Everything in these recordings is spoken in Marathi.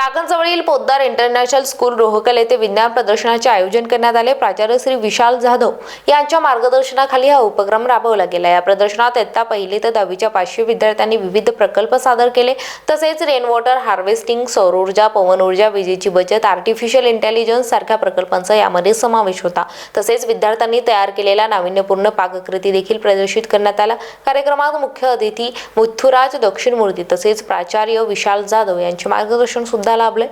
चाकणजवळील पोद्दार इंटरनॅशनल स्कूल रोहकल येथे विज्ञान प्रदर्शनाचे आयोजन करण्यात आले. प्राचार्य श्री विशाल जाधव यांच्या मार्गदर्शनाखाली हा उपक्रम राबवला गेला. या प्रदर्शनात इयत्ता पहिली ते दहावीच्या पाचशे विद्यार्थ्यांनी विविध प्रकल्प सादर केले. तसेच रेन वॉटर हार्वेस्टिंग सौर ऊर्जा पवन ऊर्जा विजेची बचत आर्टिफिशियल इंटेलिजन्स सारख्या प्रकल्पांचा यामध्ये समावेश होता. तसेच विद्यार्थ्यांनी तयार केलेला नाविन्यपूर्ण पाककृती देखील प्रदर्शित करण्यात आला कार्यक्रमात मुख्य अतिथी मुथुराज दक्षिणमूर्ती तसेच प्राचार्य विशाल जाधव यांचे मार्गदर्शन सुद्धा മസാല ആപ്പിൾ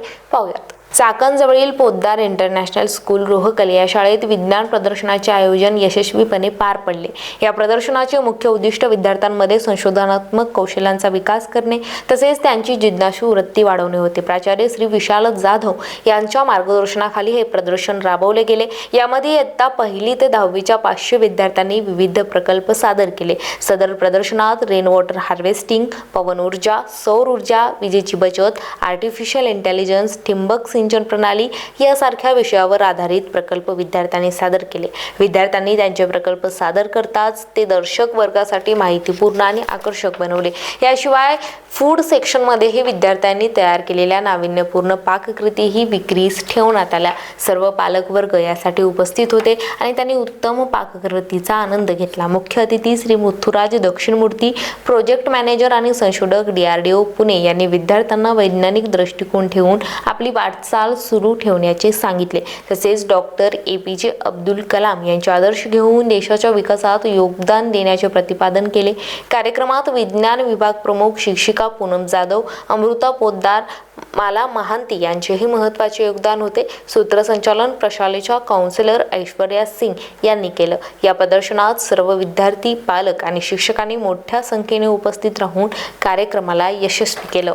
चाकणजवळील पोद्दार इंटरनॅशनल स्कूल रोहकल या शाळेत विज्ञान प्रदर्शनाचे आयोजन यशस्वीपणे पार पडले. या प्रदर्शनाचे मुख्य उद्दिष्ट विद्यार्थ्यांमध्ये संशोधनात्मक कौशल्यांचा विकास करणे तसेच त्यांची जिज्ञासू वृत्ती वाढवणे होते. प्राचार्य श्री विशाल जाधव यांच्या मार्गदर्शनाखाली हे प्रदर्शन राबवले गेले. यामध्ये इयत्ता पहिली ते दहावीच्या पाचशे विद्यार्थ्यांनी विविध प्रकल्प सादर केले. सदर प्रदर्शनात रेन वॉटर हार्वेस्टिंग पवन ऊर्जा सौर ऊर्जा विजेची बचत आर्टिफिशियल इंटेलिजन्स ठिंबक सिंचन प्रणाली यासारख्या विषयावर आधारित प्रकल्प विद्यार्थ्यांनी सादर केले. विद्यार्थ्यांनी त्यांचे प्रकल्प सादर करताच ते दर्शक वर्गासाठी माहितीपूर्ण आणि आकर्षक बनवले. याशिवाय फूड सेक्शनमध्येही विद्यार्थ्यांनी तयार केलेल्या नाविन्यपूर्ण पाककृतीही विक्रीस ठेवण्यात आल्या. सर्व पालकवर्ग यासाठी उपस्थित होते आणि त्यांनी उत्तम पाककृतीचा आनंद घेतला. मुख्य अतिथी श्री मुथुराज दक्षिणमूर्ती प्रोजेक्ट मॅनेजर आणि संशोधक D R D O Pune यांनी विद्यार्थ्यांना वैज्ञानिक दृष्टिकोन ठेवून आपली वाटचाल सुरू ठेवण्याचे सांगितले. तसेच डॉक्टर ए पी जे अब्दुल कलाम यांचे आदर्श घेऊन देशाच्या विकासात योगदान देण्याचे प्रतिपादन केले. कार्यक्रमात विज्ञान विभाग प्रमुख शिक्षिका पूनम जाधव अमृता पोद्दार माला महांती यांचेही महत्त्वाचे योगदान होते. सूत्रसंचालन प्रशालेच्या काउन्सिलर ऐश्वर्या सिंग यांनी केलं. या प्रदर्शनात सर्व विद्यार्थी पालक आणि शिक्षकांनी मोठ्या संख्येने उपस्थित राहून कार्यक्रमाला यशस्वी केलं.